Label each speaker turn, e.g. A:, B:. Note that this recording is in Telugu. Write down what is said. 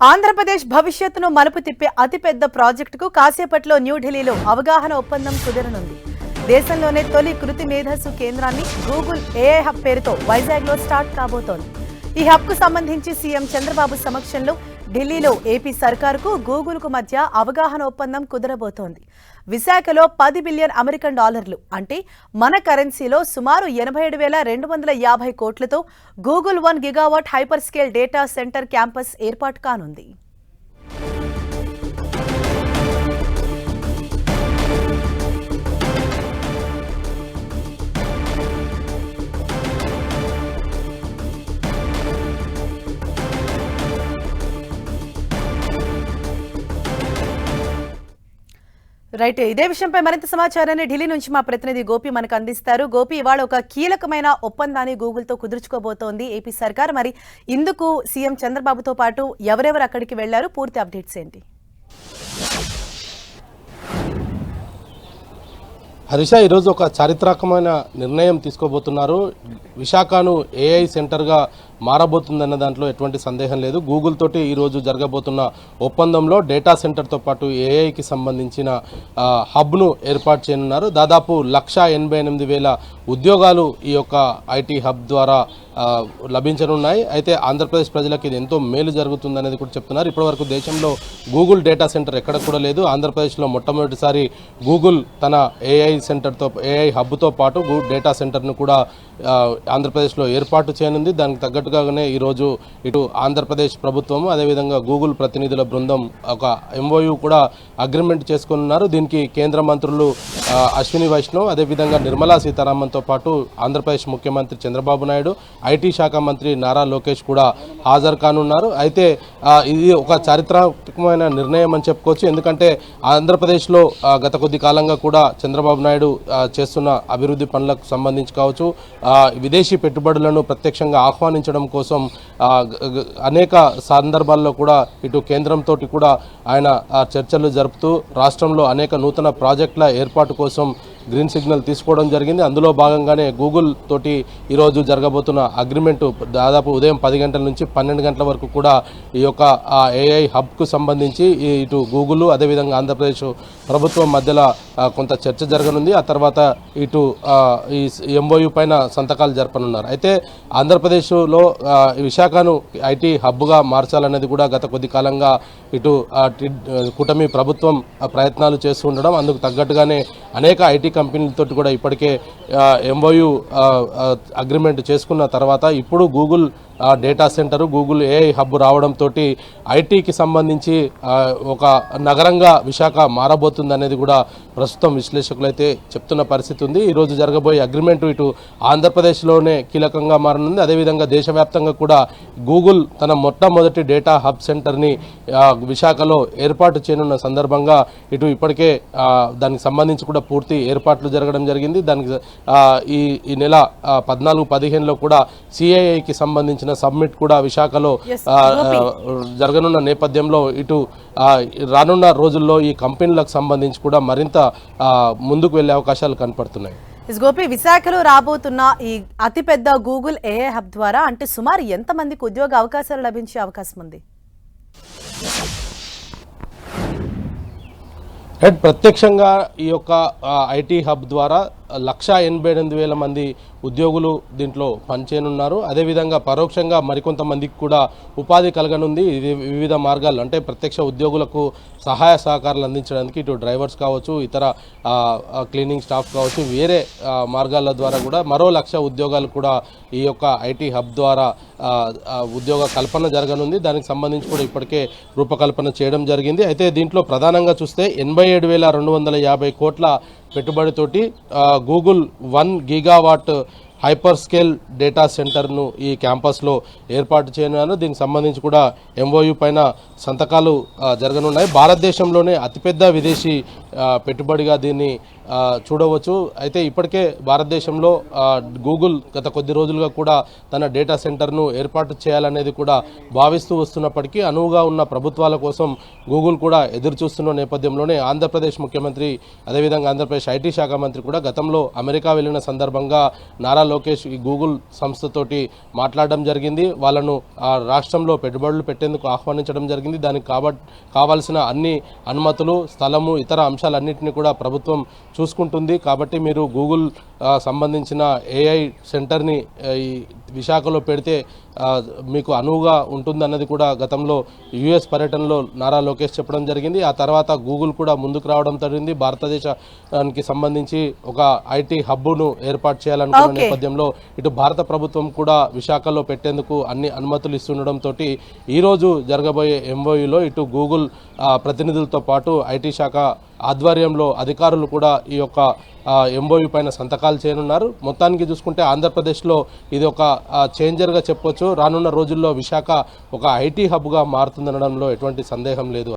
A: ఆంధ్రప్రదేశ్ భవిష్యత్తును మలుపు తిప్పే అతిపెద్ద ప్రాజెక్టుకు కాసేపట్లో న్యూఢిల్లీలో అవగాహన ఒప్పందం కుదరనుంది. దేశంలోనే తొలి కృతి మేధస్సు కేంద్రాన్ని గూగుల్ ఏఐ హబ్ పేరుతో వైజాగ్లో స్టార్ట్ కాబోతోంది. ఈ హబ్కు సంబంధించి సీఎం చంద్రబాబు సమక్షంలో ఢిల్లీలో ఏపీ సర్కారుకు గూగుల్కు మధ్య అవగాహన ఒప్పందం కుదరబోతోంది. విశాఖలో పది బిలియన్ అమెరికన్ డాలర్లు అంటే మన కరెన్సీలో సుమారు ఎనభై ఏడు వేల రెండు వందల యాభై కోట్లతో Google one gigawatt hyperscale data centre campus ఏర్పాటు కానుంది. రైట్ ఇదే విషయంపై మరింత సమాచారాన్ని ఢిల్లీ నుంచి మా ప్రతినిధి గోపి మనకు అందిస్తారు. గోపి ఇవాళ ఒక కీలకమైన ఒప్పందాన్ని గూగుల్తో కుదుర్చుకోబోతోంది ఏపీ సర్కార్. మరి ఇందుకు సీఎం చంద్రబాబుతో పాటు ఎవరెవరు అక్కడికి వెళ్ళారు? పూర్తి అప్డేట్స్ ఏంటి?
B: హరిష ఈరోజు ఒక చారిత్రాత్మకమైన నిర్ణయం తీసుకోబోతున్నారు. విశాఖను ఏఐ సెంటర్గా మారబోతుందన్న దాంట్లో ఎటువంటి సందేహం లేదు. గూగుల్ తోటి ఈరోజు జరగబోతున్న ఒప్పందంలో డేటా సెంటర్తో పాటు ఏఐకి సంబంధించిన హబ్ను ఏర్పాటు చేయనున్నారు. దాదాపు లక్ష ఎనభై ఎనిమిది వేల ఉద్యోగాలు ఈ యొక్క ఐటీ హబ్ ద్వారా లభించనున్నాయి. అయితే ఆంధ్రప్రదేశ్ ప్రజలకు ఇది ఎంతో మేలు జరుగుతుందనేది కూడా చెప్తున్నారు. ఇప్పటివరకు దేశంలో గూగుల్ డేటా సెంటర్ ఎక్కడ కూడా లేదు. ఆంధ్రప్రదేశ్లో మొట్టమొదటిసారి గూగుల్ తన ఏఐ సెంటర్తో ఏఐ హబ్తో పాటు డేటా సెంటర్ను కూడా ఆంధ్రప్రదేశ్లో ఏర్పాటు చేయనుంది. దానికి తగ్గట్టు తగ్గట్టుగానే ఈరోజు ఇటు ఆంధ్రప్రదేశ్ ప్రభుత్వము అదేవిధంగా గూగుల్ ప్రతినిధుల బృందం ఒక ఎంఓయు కూడా అగ్రిమెంట్ చేసుకున్నారు. దీనికి కేంద్ర మంత్రులు అశ్విని వైష్ణవ్ అదేవిధంగా నిర్మలా సీతారామన్తో పాటు ఆంధ్రప్రదేశ్ ముఖ్యమంత్రి చంద్రబాబు నాయుడు ఐటీ శాఖ మంత్రి నారా లోకేష్ కూడా హాజరు కానున్నారు. అయితే ఇది ఒక చారిత్రాత్మకమైన నిర్ణయం అని చెప్పుకోవచ్చు. ఎందుకంటే ఆంధ్రప్రదేశ్లో గత కొద్ది కాలంగా కూడా చంద్రబాబు నాయుడు చేస్తున్న అభివృద్ధి పనులకు సంబంధించి కావచ్చు విదేశీ పెట్టుబడులను ప్రత్యక్షంగా ఆహ్వానించడం కోసం అనేక సందర్భాల్లో కూడా ఇటు కేంద్రంతో కూడా ఆయన ఆ, చర్చలు జరుపుతూ రాష్ట్రంలో అనేక నూతన ప్రాజెక్టుల ఏర్పాటు కోసం గ్రీన్ సిగ్నల్ తీసుకోవడం జరిగింది. అందులో భాగంగానే గూగుల్ తోటి ఈరోజు జరగబోతున్న అగ్రిమెంటు దాదాపు ఉదయం పది గంటల నుంచి పన్నెండు గంటల వరకు కూడా ఈ యొక్క ఏఐ హబ్కు సంబంధించి ఇటు గూగుల్ అదేవిధంగా ఆంధ్రప్రదేశ్ ప్రభుత్వం మధ్యలో కొంత చర్చ జరగనుంది. ఆ తర్వాత ఇటు ఈ ఎంఓయు పైన సంతకాలు జరపనున్నారు. అయితే ఆంధ్రప్రదేశ్లో ఈ విశాఖను ఐటీ హబ్గా మార్చాలనేది కూడా గత కొద్ది కాలంగా ఇటు కూటమి ప్రభుత్వం ప్రయత్నాలు చేస్తూ ఉండడం అందుకు తగ్గట్టుగానే అనేక ఐటీ కంపెనీలతో కూడా ఇప్పటికే ఎంఓయు అగ్రిమెంట్ చేసుకున్న తర్వాత ఇప్పుడు Google data centre Google AI hub రావడంతో ఐటీకి సంబంధించి ఒక నగరంగా విశాఖ మారబోతుంది అనేది కూడా ప్రస్తుతం విశ్లేషకులు అయితే చెప్తున్న పరిస్థితి ఉంది. ఈరోజు జరగబోయే అగ్రిమెంట్ ఇటు ఆంధ్రప్రదేశ్లోనే కీలకంగా మారనుంది. అదేవిధంగా దేశవ్యాప్తంగా కూడా గూగుల్ తన మొట్టమొదటి డేటా హబ్ సెంటర్ని విశాఖలో ఏర్పాటు చేయనున్న సందర్భంగా ఇటు ఇప్పటికే దానికి సంబంధించి కూడా పూర్తి ఏర్పాట్లు జరగడం జరిగింది. దానికి ఈ ఈ నెల పద్నాలుగు పదిహేనులో కూడా సిఐఐకి సంబంధించిన సబ్మిట్ కూడా విశాఖలో జరగనున్న నేపథ్యంలో ఇటు రానున్న రోజుల్లో ఈ కంపెనీలకు సంబంధించి కూడా మరింత ముందుకు వెళ్ళే అవకాశాలు కనపడుతున్నాయి.
A: ఇస్ గోపి విశాఖలో రాబోతున్న ఈ అతిపెద్ద గూగుల్ ఏఐ హబ్ ద్వారా అంటే సుమారు ఎంత మందికి ఉద్యోగ అవకాశాలు లభించే అవకాశం ఉంది?
B: ప్రత్యక్షంగా ఈ యొక్క ఐటీ హబ్ ద్వారా లక్ష ఎనభై ఎనిమిది వేల మంది ఉద్యోగులు దీంట్లో పనిచేయనున్నారు. అదేవిధంగా పరోక్షంగా మరికొంతమందికి కూడా ఉపాధి కలగనుంది. ఇది వివిధ మార్గాలు అంటే ప్రత్యక్ష ఉద్యోగులకు సహాయ సహకారాలు అందించడానికి ఇటు డ్రైవర్స్ కావచ్చు ఇతర క్లీనింగ్ స్టాఫ్ కావచ్చు వేరే మార్గాల ద్వారా కూడా మరో లక్ష ఉద్యోగాలు కూడా ఈ యొక్క ఐటీ హబ్ ద్వారా ఉద్యోగ కల్పన జరగనుంది. దానికి సంబంధించి కూడా ఇప్పటికే రూపకల్పన చేయడం జరిగింది. అయితే దీంట్లో ప్రధానంగా చూస్తే ఎనభై ఏడు వేల రెండు వందల యాభై కోట్ల పెట్టుబడితోటి Google one gigawatt hyperscale data సెంటర్ను ఈ క్యాంపస్లో ఏర్పాటు చేయనున్నారు దీనికి సంబంధించి కూడా ఎంఓయు పైన సంతకాలు జరగనున్నాయి. భారతదేశంలోనే అతిపెద్ద విదేశీ పెట్టుబడిగా దీన్ని చూడవచ్చు. అయితే ఇప్పటికే భారతదేశంలో గూగుల్ గత కొద్ది రోజులుగా కూడా తన డేటా సెంటర్ను ఏర్పాటు చేయాలనేది కూడా భావిస్తూ వస్తున్నప్పటికీ అనువుగా ఉన్న ప్రభుత్వాల కోసం గూగుల్ కూడా ఎదురు చూస్తున్న నేపథ్యంలోనే ఆంధ్రప్రదేశ్ ముఖ్యమంత్రి అదేవిధంగా ఆంధ్రప్రదేశ్ ఐటీ శాఖ మంత్రి కూడా గతంలో అమెరికా వెళ్ళిన సందర్భంగా నారా లోకేష్ ఈ గూగుల్ సంస్థతోటి మాట్లాడడం జరిగింది. వాళ్ళను ఆ రాష్ట్రంలో పెట్టుబడులు పెట్టేందుకు ఆహ్వానించడం జరిగింది. దానికి కాబ కావాల్సిన అన్ని అనుమతులు స్థలము ఇతర అంశాలన్నింటినీ కూడా ప్రభుత్వం చూసుకుంటుంది. కాబట్టి మీరు గూగుల్ సంబంధించిన ఏఐ సెంటర్ని ఈ విశాఖలో పెడితే మీకు అనువుగా ఉంటుందన్నది కూడా గతంలో యుఎస్ పర్యటనలో నారా లోకేష్ చెప్పడం జరిగింది. ఆ తర్వాత గూగుల్ కూడా ముందుకు రావడం జరిగింది. భారతదేశానికి సంబంధించి ఒక ఐటీ హబ్బును ఏర్పాటు చేయాలనుకున్న. నేపథ్యంలో ఇటు భారత ప్రభుత్వం కూడా విశాఖలో పెట్టేందుకు అన్ని అనుమతులు ఇస్తుండడంతో ఈ రోజు జరగబోయే ఎంఓయూలో ఇటు గూగుల్ ప్రతినిధులతో పాటు ఐటీ శాఖ ఆధ్వర్యంలో అధికారులు కూడా ఈ యొక్క ఎంఓయూ పైన సంతకాలు చేయనున్నారు. మొత్తానికి చూసుకుంటే ఆంధ్రప్రదేశ్లో ఇది ఒక చేంజర్గా చెప్పొచ్చు. రానున్న రోజుల్లో విశాఖ ఒక ఐటీ హబ్గా మారుతుందనడంలో ఎటువంటి సందేహం లేదు.